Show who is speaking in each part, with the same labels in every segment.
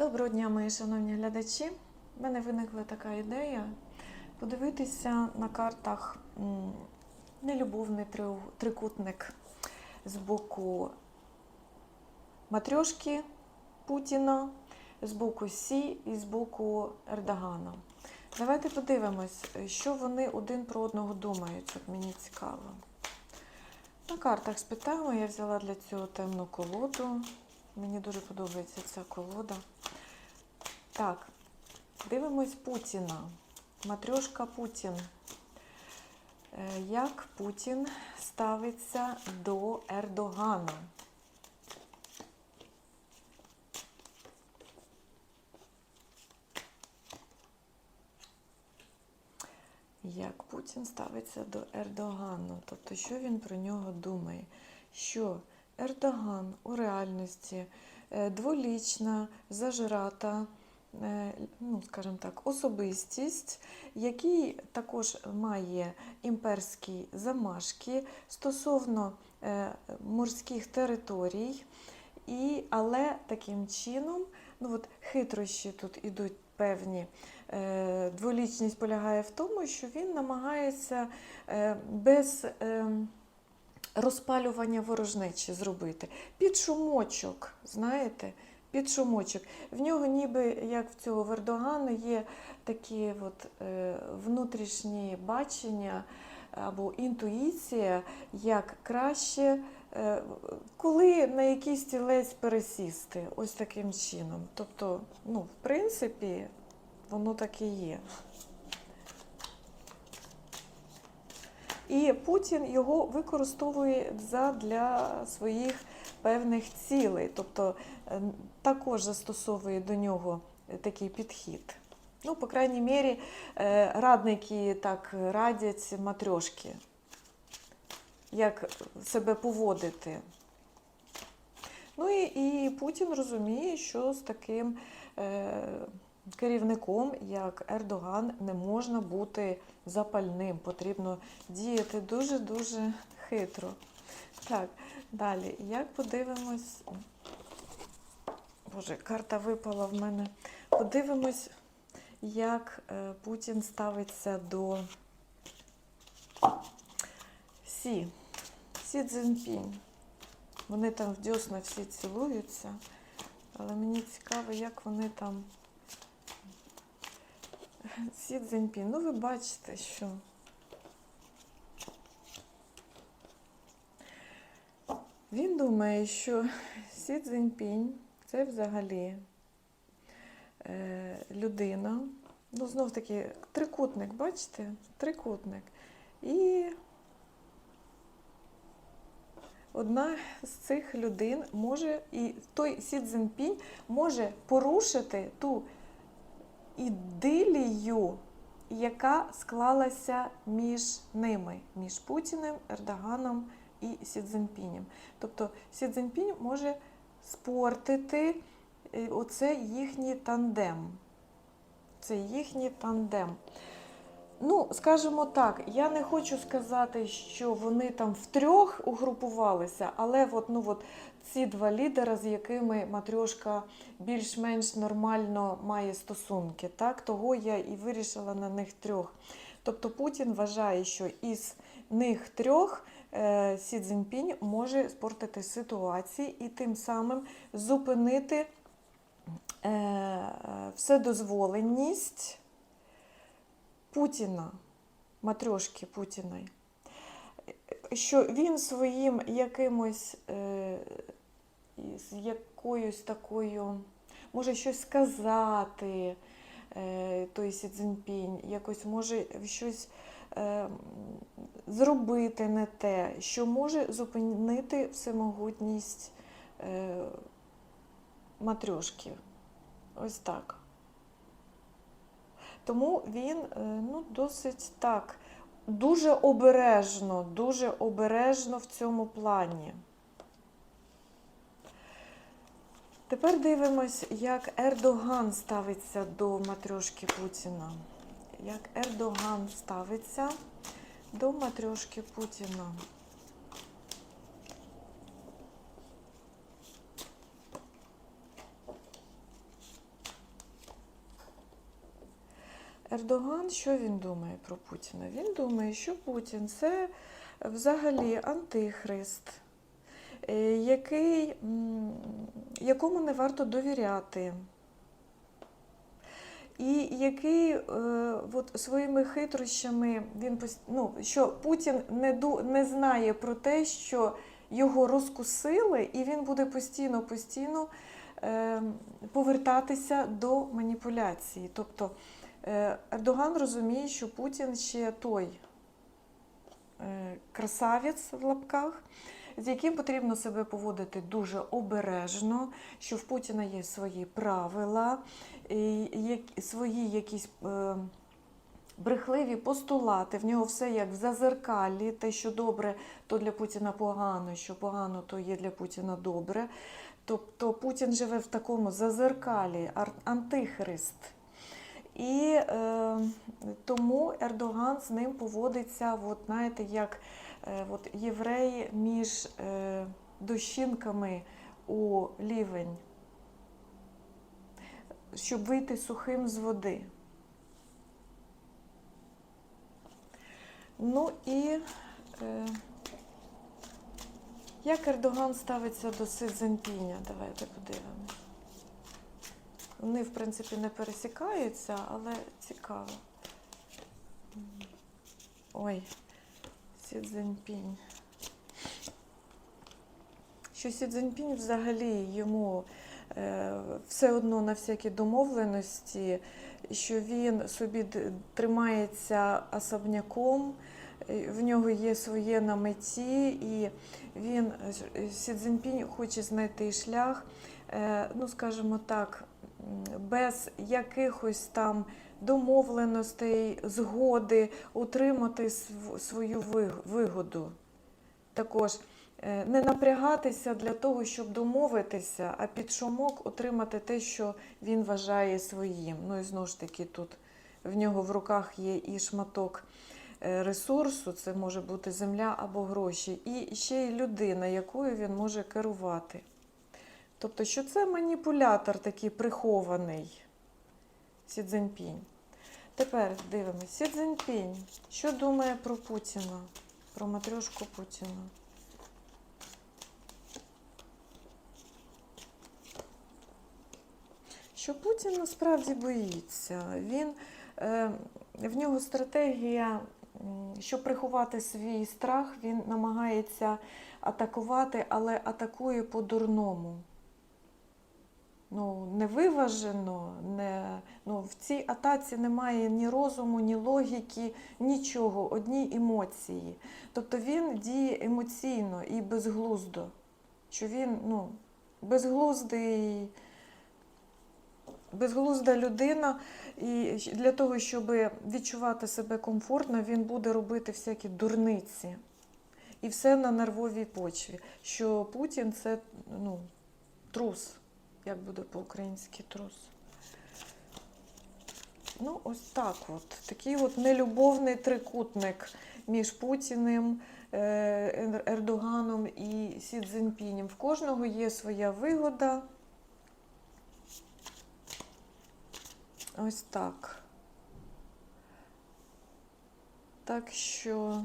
Speaker 1: Доброго дня, мої шановні глядачі. У мене виникла така ідея подивитися на картах нелюбовний трикутник з боку Матрьошки Путіна, з боку Сі і з боку Ердогана. Давайте подивимось, що вони один про одного думають. От мені цікаво. На картах спитаємо, я взяла для цього темну колоду. Мені дуже подобається ця колода. Так, дивимось Путіна. Матрьошка Путін. Е, Як Путін ставиться до Ердогана? Як Путін ставиться до Ердогану? Тобто, що він про нього думає? Що Ердоган у реальності е, дволічна, зажирата, ну, скажімо так, особистість, який також має імперські замашки стосовно е, морських територій, і, але таким чином, ну от хитрощі тут ідуть певні. Е, Дволічність полягає в тому, що він намагається е, без е, розпалювання ворожнечі зробити. Під шумочок, знаєте, під. В нього ніби, як в цього Вердогана, є такі от, е, внутрішні бачення або інтуїція, як краще, е, коли на якийсь стілець пересісти, ось таким чином. Тобто, ну, в принципі, воно так і є. І Путін його використовує для своїх певних цілей, тобто е, також застосовує до нього такий підхід. Ну, по крайній мірі, е, радники так радять матрьошки, як себе поводити. Ну і, і Путін розуміє, що з таким е, керівником, як Ердоган, не можна бути запальним. Потрібно діяти дуже-дуже хитро. Так, далі. Як подивимось. Боже, карта випала в мене. Подивимось, як е, Путін ставиться до Сі. Сі Цзіньпінь. Вони там в дьосна всі цілуються, але мені цікаво, як вони там. Сі Цзіньпінь. Ну, ви бачите, що. Він думає, що Сі Цзіньпінь це взагалі е, людина. Ну, знов таки, трикутник, бачите? Трикутник. І одна з цих людей може, і той Сі Цзіньпінь може порушити ту ідилію, яка склалася між ними, між Путіним, Ердоганом і Сі Цзіньпінем. Тобто Сі Цзіньпінь може спортити е, оце їхній тандем. Це їхній тандем. Ну, скажімо так, я не хочу сказати, що вони там втрьох угрупувалися, але от, ну, от, ці два лідера, з якими Матрьошка більш-менш нормально має стосунки, так, того я і вирішила на них трьох. Тобто Путін вважає, що із них трьох Сі Цзіньпінь може спортити ситуації і тим самим зупинити е, вседозволеність Путіна, матрьошки Путіної, що він своїм якимось е, з якоюсь такою, може щось сказати, е, той Сі Цзіньпінь, якось може щось е, зробити не те, що може зупинити всемогутність е, матрьошки. Ось так. Тому він е, ну, досить так, дуже обережно, дуже обережно в цьому плані. Тепер дивимось, як Ердоган ставиться до матрьошки Путіна як Ердоган ставиться до матрешки Путіна. Ердоган, що він думає про Путіна? Він думає, що Путін це взагалі антихрист, е, який, якому не варто довіряти. І який е, от своїми хитрощами він ну, що Путін не, ду, не знає про те, що його розкусили, і він буде постійно постійно е, повертатися до маніпуляції. Тобто е, Ердоган розуміє, що Путін ще той е, красавець в лапках, з яким потрібно себе поводити дуже обережно, що в Путіна є свої правила, свої якісь. е, Брехливі постулати, в нього все як в зазеркалі, те, що добре, то для Путіна погано, що погано, то є для Путіна добре. Тобто Путін живе в такому зазеркалі, антихрист. І е, тому Ердоган з ним поводиться, от, знаєте, як от, євреї між е, дощинками у лівень, щоб вийти сухим з води. Ну і е, як Ердоган ставиться до Си? Давайте подивимось. Вони, в принципі, не пересікаються, але цікаво. Ой, Сі Цзіньпінь. Що Сі Цзіньпінь взагалі йому е, все одно на всякі домовленості, що він собі тримається особняком, е, в нього є своє на меті, і він е, Сі Цзіньпінь хоче знайти шлях, ну скажімо так, без якихось там домовленостей, згоди утримати свою вигоду. Також е, не напрягатися для того, щоб домовитися, а під шумок отримати те, що він вважає своїм. Ну і знову ж таки, тут в нього в руках є і шматок е, ресурсу, це може бути земля або гроші, і ще й людина, якою він може керувати. Тобто, що це маніпулятор такий прихований Сі Цзіньпінь. Тепер дивимося. Сі Цзіньпінь, що думає про Путіна, про матрьошку Путіна? Що Путін насправді боїться. Він, е, в нього стратегія, щоб приховати свій страх, він намагається атакувати, але атакує по-дурному. Ну, невиважено, не, ну, в цій атаці немає ні розуму, ні логіки, нічого, одні емоції. Тобто він діє емоційно і безглуздо. Що він ну, безглуздий, безглузда людина, і для того, щоб відчувати себе комфортно, він буде робити всякі дурниці. І все на нервовій почві. Що Путін це ну, трус. Як буде по-українськи трус? Ну, ось так от. Такий от нелюбовний трикутник між Путіним, е, Ердоганом і Сі Цзіньпінем. В кожного є своя вигода. Ось так. Так що.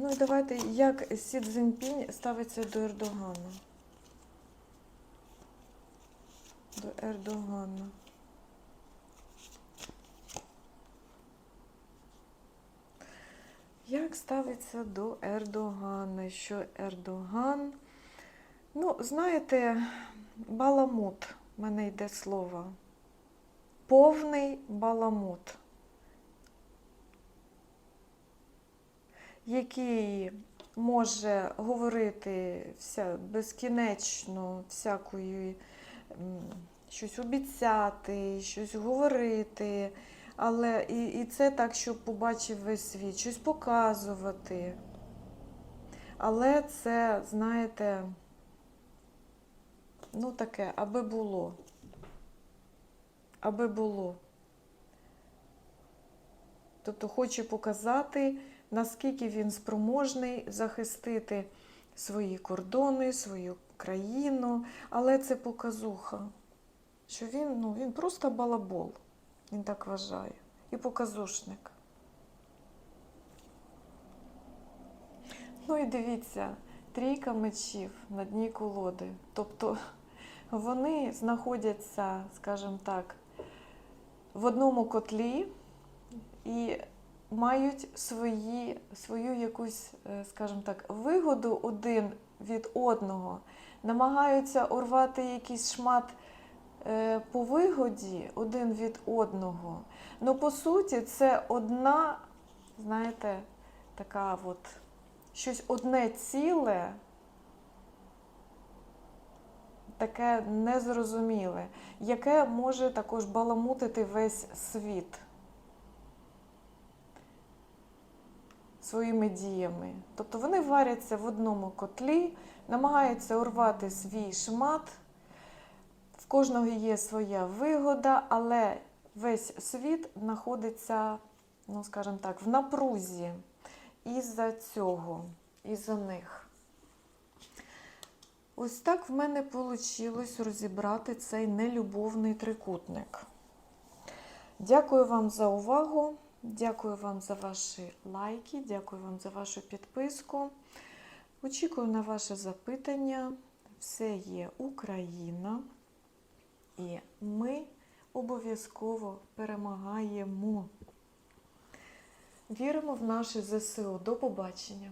Speaker 1: Ну і давайте, як Сі Цзіньпінь ставиться до Ердогана. До Ердогана. Як ставиться до Ердогана? Що Ердоган? Ну, знаєте, баламут, в мене йде слово. Повний баламут. Який може говорити вся, безкінечно всякої, щось обіцяти, щось говорити, але і, і це так, щоб побачив весь світ, щось показувати. Але це, знаєте, ну таке, аби було. Аби було. Тобто хоче показати, наскільки він спроможний захистити свої кордони, свою країну, але це показуха. що він, ну, він просто балабол. Він так вважає. І показушник. Ну і дивіться, трійка мечів на дні колоди. Тобто вони знаходяться, скажімо так, в одному котлі і мають свої, свою якусь, е, скажімо так, вигоду один від одного, намагаються урвати якийсь шмат е, по вигоді один від одного. Ну, по суті, це одна, знаєте, така от щось одне ціле, таке незрозуміле, яке може також баламутити весь світ своїми діями. Тобто вони варяться в одному котлі, намагаються урвати свій шмат. В кожного є своя вигода, але весь світ знаходиться, ну скажімо так, в напрузі із-за цього, із-за них. Ось так в мене вийшло розібрати цей нелюбовний трикутник. Дякую вам за увагу. Дякую вам за ваші лайки, дякую вам за вашу підписку. Очікую на ваше запитання. Все є Україна. І ми обов'язково перемагаємо. Віримо в наше ЗСУ. До побачення!